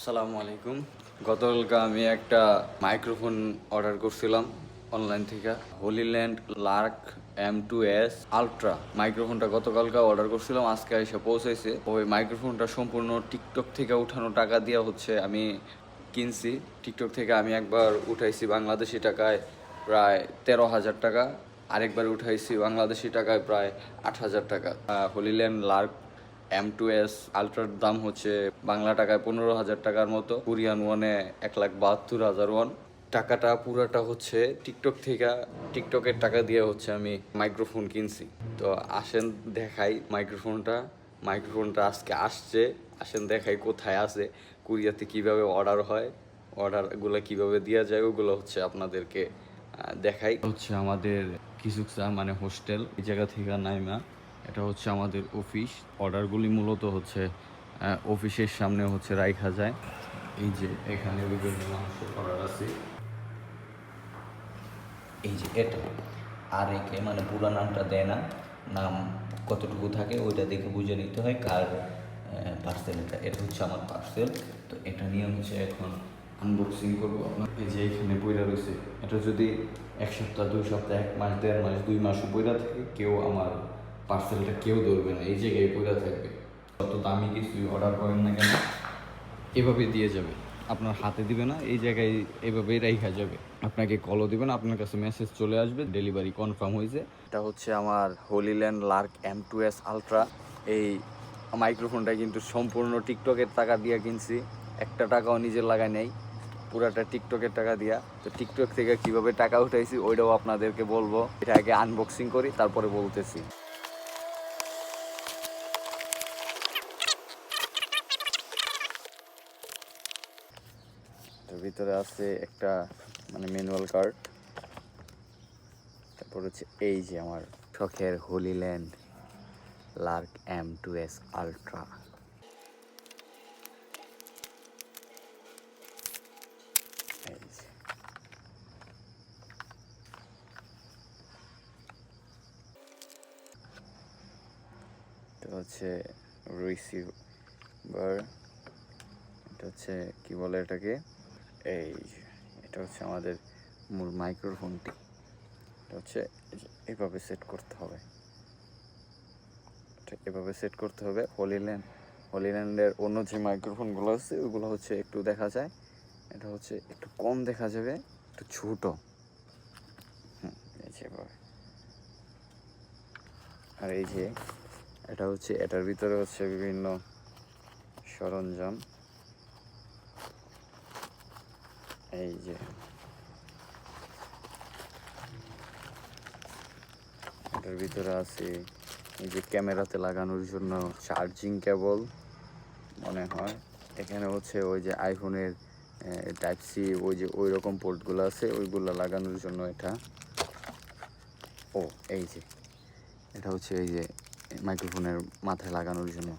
আসসালামু আলাইকুম। গতকালকে আমি একটা মাইক্রোফোন অর্ডার করছিলাম অনলাইন থেকে। Hollyland Lark M two S ultra. মাইক্রোফোনটা গতকালকে অর্ডার করছিলাম, আজকে এসে পৌঁছাইছে। ওই মাইক্রোফোনটা সম্পূর্ণ টিকটক থেকে উঠানো টাকা দিয়ে হচ্ছে আমি কিনছি। টিকটক থেকে আমি একবার উঠাইছি বাংলাদেশি টাকায় প্রায় তেরো হাজার টাকা। আরেকবার উঠাইছি বাংলাদেশি টাকায় প্রায় আট হাজার টাকা। Hollyland Lark M two S আলট্রার দাম হচ্ছে বাংলা টাকায় পনেরো হাজার টাকার মতো কোরিয়ান ওয়ানে এক লাখ বাহাত্তর হাজার ওয়ান টাকাটা, পুরাটা হচ্ছে টিকটক থেকে। টিকটকের টাকা দিয়ে হচ্ছে আমি মাইক্রোফোন কিনছি। তো আসেন, দেখাই মাইক্রোফোনটা মাইক্রোফোনটা আজকে আসছে। আসেন, দেখাই কোথায় আছে কুরিয়াতে কীভাবে অর্ডার হয় অর্ডারগুলো কীভাবে দেওয়া যায়, ওগুলো হচ্ছে আপনাদেরকে দেখাই। হচ্ছে আমাদের কিছুকসা মানে হোস্টেল এই জায়গা থেকে নাইমা। এটা হচ্ছে আমাদের অফিস অর্ডারগুলি মূলত হচ্ছে অফিসের সামনে হচ্ছে রাইখা যায়। এই যে এখানে বিভিন্ন মানুষের অর্ডার আছে। এই যে এটা। আর একে মানে পুরো নামটা দেয় না। নাম কতটুকু থাকে ওইটা দেখে বুঝে নিতে হয় কার পার্সেল এটা। এটা হচ্ছে আমার পার্সেল তো এটা নিয়ে হচ্ছে এখন আনবক্সিং করব। আপনার এই যে এখানে বইরা রয়েছে। এটা যদি এক সপ্তাহ, দুই সপ্তাহ, এক মাস, দেড় মাস, দুই মাসও বইরা থাকে, কেউ আমার পার্সেলটা কেউ ধরবে না, এই জায়গায় বইরা থাকবে। যত দামি কিছু অর্ডার করেন না কেন, এভাবে দিয়ে যাবে। আপনার হাতে দিবে না, এই জায়গায় এভাবেই রাইখা যাবে। আপনাকে কলও দিবে না, আপনার কাছে মেসেজ চলে আসবে ডেলিভারি কনফার্ম হয়েছে। এটা হচ্ছে আমার Hollyland Lark M two S ultra এই মাইক্রোফোনটা কিন্তু সম্পূর্ণ টিকটকের টাকা দিয়ে কিনছি। একটা টাকাও নিজের লাগায় নেই, পুরাটা টিকটকের টাকা দিয়া। তো টিকটক থেকে কীভাবে টাকা উঠাইছি, ওইটাও আপনাদেরকে বলব। এটা আগে আনবক্সিং করি, তারপরে বলতেছি। ভিতরে আছে একটা মানে ম্যানুয়াল কার্ড তারপর হচ্ছে এই যে আমার শখের Hollyland Lark M two S ultra হচ্ছে রিসিভার এটা হচ্ছে, কি বলে এটাকে? এই, এটা হচ্ছে আমাদের মূল মাইক্রোফোনটি এটা হচ্ছে এভাবে সেট করতে হবে। এভাবে সেট করতে হবে। হোলিল্যান্ড হোলিল্যান্ডের অন্য যে মাইক্রোফোনগুলো আছে, ওগুলো হচ্ছে একটু দেখা যায়। এটা হচ্ছে একটু কম দেখা যাবে, একটু ছোট। হুম, এই যে এভাবে। আর এই যে, এটা হচ্ছে, এটার ভিতরে হচ্ছে বিভিন্ন সরঞ্জাম। এই যে। এটার ভিতরে আছে এই যে ক্যামেরাতে লাগানোর জন্য চার্জিং কেবল মনে হয়। এখানে হচ্ছে ওই যে আইফোনের টাইপ সি ওই যে ওই রকম পোর্টগুলো আছে, ওইগুলো লাগানোর জন্য এটা। ও, এই যে। এটা হচ্ছে এই যে মাইক্রোফোনের মাথায় লাগানোর জন্য।